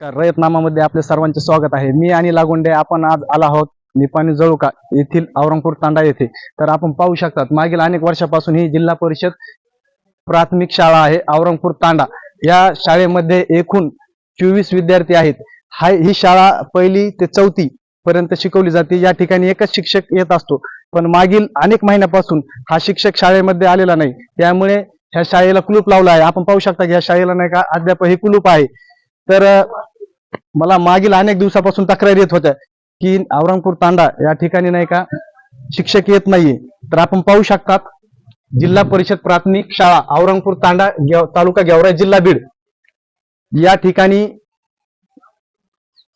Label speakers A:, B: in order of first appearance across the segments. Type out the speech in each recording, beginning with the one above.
A: रयतनामामध्ये आपले सर्वांचे स्वागत आहे. मी आणि लागोंडे आपण आज आला आहोत निपाणी जळुका येथील औरंगपूर तांडा येथे. तर आपण पाहू शकतात मागील अनेक वर्षापासून ही जिल्हा परिषद प्राथमिक शाळा आहे औरंगपूर तांडा. या शाळेमध्ये एकूण चोवीस विद्यार्थी आहेत. हा ही शाळा पहिली ते चौथी पर्यंत शिकवली जाते. या ठिकाणी एकच शिक्षक येत असतो. पण मागील अनेक महिन्यापासून हा शिक्षक शाळेमध्ये आलेला नाही. त्यामुळे ह्या शाळेला कुलूप लावला आहे. आपण पाहू शकता की ह्या शाळेला नाही का? अद्याप हे कुलूप आहे. तर मला मागील अनेक दिवसापासून तक्रारी येत होत्या की औरंगपूर तांडा या ठिकाणी नाही का शिक्षक येत नाहीये. तर आपण पाहू शकतात जिल्हा परिषद प्राथमिक शाळा औरंगपूर तांडा तालुका गेवराई जिल्हा बीड. या ठिकाणी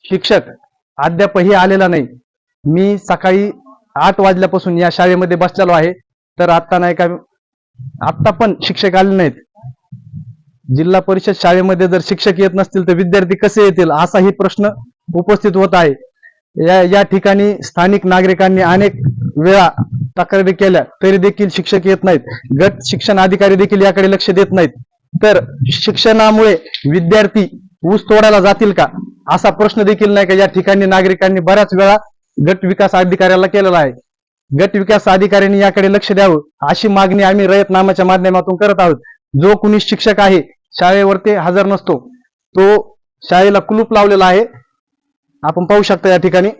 A: शिक्षक अद्यापही आलेला नाही. मी सकाळी आठ वाजल्यापासून या शाळेमध्ये बसलेलो आहे. तर आता नाही का आता पण शिक्षक आले नाहीत. जिल्हा परिषद शाळेमध्ये जर शिक्षक येत नसतील तर विद्यार्थी कसे येतील असाही प्रश्न उपस्थित होत आहे. या या ठिकाणी स्थानिक नागरिकांनी अनेक वेळा तक्रारी केल्या तरी देखील शिक्षक येत नाहीत. गट शिक्षण अधिकारी देखील याकडे लक्ष देत नाहीत. तर शिक्षणामुळे विद्यार्थी ऊस तोडायला जातील का? असा प्रश्न देखील नाही का? या ठिकाणी नागरिकांनी बऱ्याच वेळा गट विकास अधिकाऱ्याला केलेला आहे. गट विकास अधिकाऱ्यांनी याकडे लक्ष द्यावं अशी मागणी आम्ही रयत नामाच्या माध्यमातून करत आहोत. जो कुणी शिक्षक आहे शाळेवरती हजर नसतो तो शाळेला कुलूप लावलेला आहे. आपण पाहू शकता या ठिकाणी.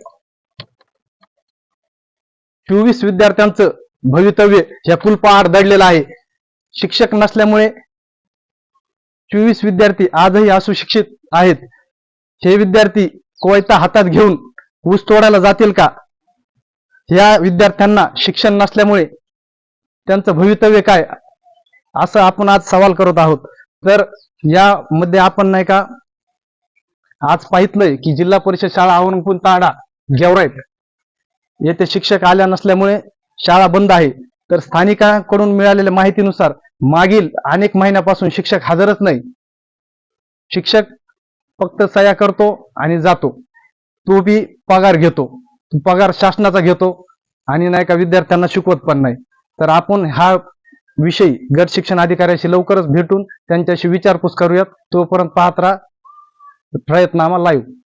A: चोवीस विद्यार्थ्यांचं भवितव्य या कुलपाआड दडलेलं आहे. शिक्षक नसल्यामुळे चोवीस विद्यार्थी आजही असुशिक्षित आहेत. हे विद्यार्थी कोयता हातात घेऊन ऊस तोडायला जातील का? या विद्यार्थ्यांना शिक्षण नसल्यामुळे त्यांचं भवितव्य काय? असं आपण आज सवाल करत आहोत. तर यामध्ये आपण नाही का आज पाहितलंय की जिल्हा परिषद शाळा औरंगपूर ताडा गेवराईत येथे शिक्षक आल्या नसल्यामुळे शाळा बंद आहे. तर स्थानिकांकडून मिळालेल्या माहितीनुसार मागील अनेक महिन्यापासून शिक्षक हजरच नाही. शिक्षक फक्त सह्या करतो आणि जातो. तो बी पगार घेतो. पगार शासनाचा घेतो आणि नाही का विद्यार्थ्यांना शिकवत पण नाही. तर आपण हा विषयी गट शिक्षण अधिकाऱ्याशी लवकरच भेटून त्यांच्याशी विचारपूस करूयात. तोपर्यंत पाहत राहा. प्रयत्नामा लाईव्ह